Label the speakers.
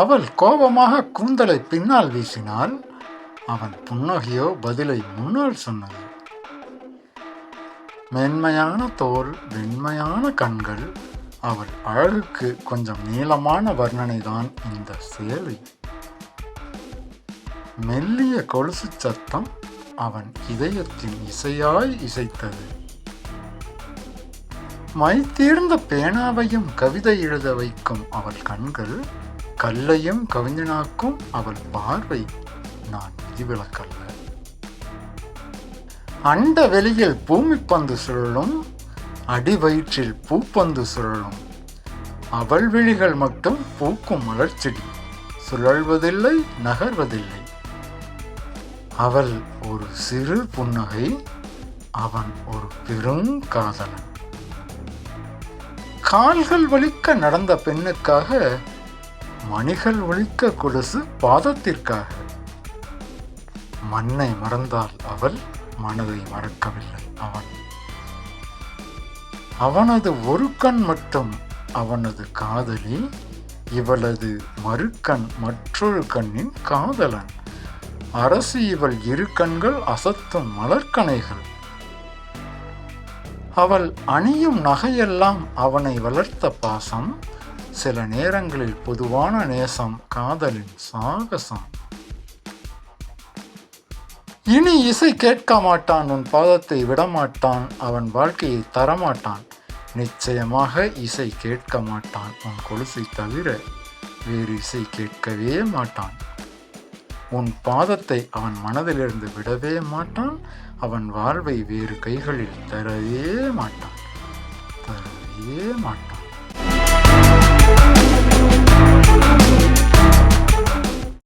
Speaker 1: அவள் கோபமாக கூந்தலை பின்னால் வீசினாள். அவன் புன்னகையோ பதிலை முன்னால் சொன்னது. மென்மையான தோல் வெண்மையான கண்கள் அவள் அழகுக்கு கொஞ்சம் நீளமான வர்ணனை தான் இந்த சேலை. மெல்லிய கொலுசு சத்தம் அவன் இதயத்தின் இசையாய் இசைத்தது. மைத்தீர்ந்த பேனாவையும் கவிதை எழுத வைக்கும் அவள் கண்கள் கல்லையும் கவிஞனாக்கும் அவள் பார்வை. நான் விதிவிலக்கல்ல. அண்ட வெளியில் பூமி பந்து சுழலும் அடிவயிற்றில் பூப்பந்து சுழலும். அவள் விழிகள் மட்டும் பூக்கும் மலர்ச்செடி. சுழல்வதில்லை நகர்வதில்லை. அவள் ஒரு சிறு புன்னகை அவன் ஒரு பெரும் காதலன். கால்கள் வலிக்க நடந்த பெண்ணுக்காக மணிகள் ஒழிக்க கொலுசு பாதத்திற்காக. மண்ணை மறந்தால் அவள் மனதை மறக்கவில்லை அவன். அவனது ஒரு கண் மட்டும் அவனது காதலி இவளது மறுக்கண் மற்றொரு கண்ணின் காதலன். அரசு இவள் இரு கண்கள் அசத்தும் மலர்கனைகள் அவள் அணியும் நகையெல்லாம் அவனை வளர்த்த பாசம் சில நேரங்களில் பொதுவான நேசம் காதலின் சாகசம். இனி இசை கேட்க மாட்டான் உன் பாதத்தை விடமாட்டான் அவன் வாழ்க்கையை தரமாட்டான். நிச்சயமாக இசை கேட்க மாட்டான் உன் கொலுசை தவிர வேறு இசை கேட்கவே மாட்டான். உன் பாதத்தை அவன் மனதிலிருந்து விடவே மாட்டான் அவன் வாழ்வை வேறு கைகளில் தரவே மாட்டான். தரவே மாட்டான்.